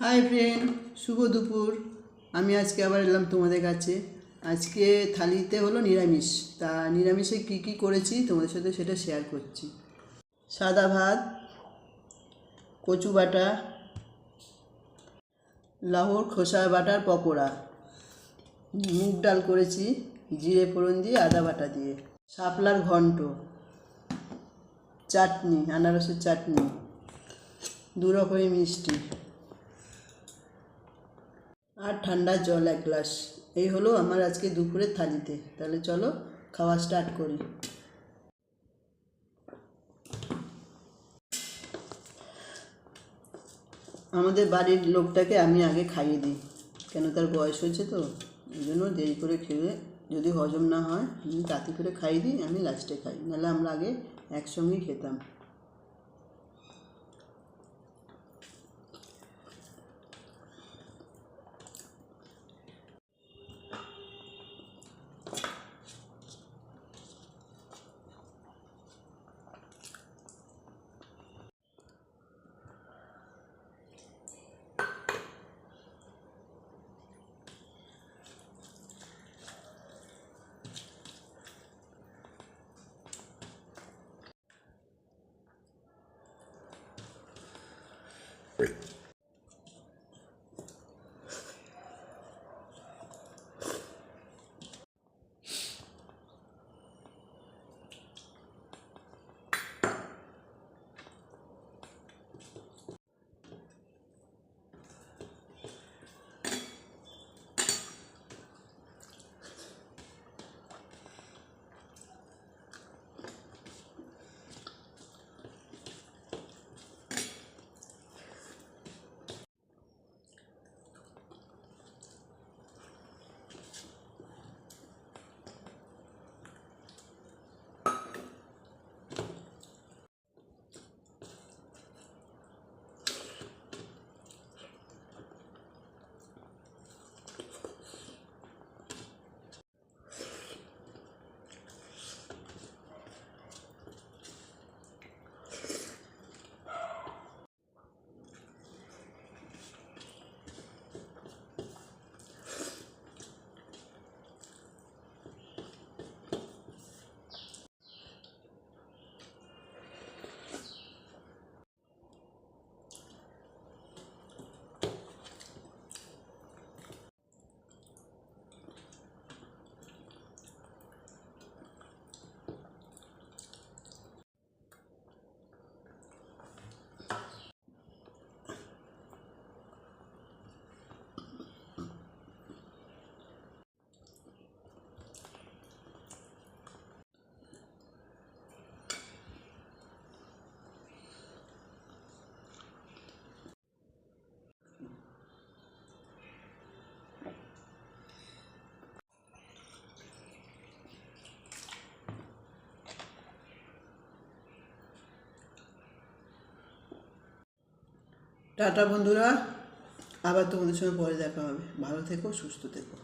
Hi friend শুভ দুপুর। আমি আজকে আবার এলাম তোমাদের কাছে। আজকে থালিতে হলো নিরামিষ। তা নিরামিষে কি কি করেছি তোমাদের সাথে সেটা শেয়ার করছি। সাদা ভাত, কচু বাটা, লাহোর খোসা বাটার পকোড়া, মুগ ডাল করেছি, জিরে ফোড়ন দিয়ে, আদা বাটা দিয়ে, শাপলার ঘন্ট, চাটনি, আনারসের চাটনি দু রকমের মিষ্টি। আর ঠান্ডা জল এক গ্লাস। এই হলো আমার আজকে দুপুরের থালিতে। তাহলে চলো খাওয়া স্টার্ট করি। আমাদের বাড়ির লোকটাকে আমি আগে খাইয়ে দিই। কেন তার বয়স হয়েছে তো, এই জন্য দেরি করে খেয়ে যদি হজম না হয়, আমি তাতে করে খাইয়ে দিই, আমি লাস্টে খাই। নাহলে আমরা আগে একসঙ্গেই খেতাম। Great. টাটা বন্ধুরা আবার তোমাদের সঙ্গে পরে দেখা হবে। ভালো থেকো সুস্থ থেকো।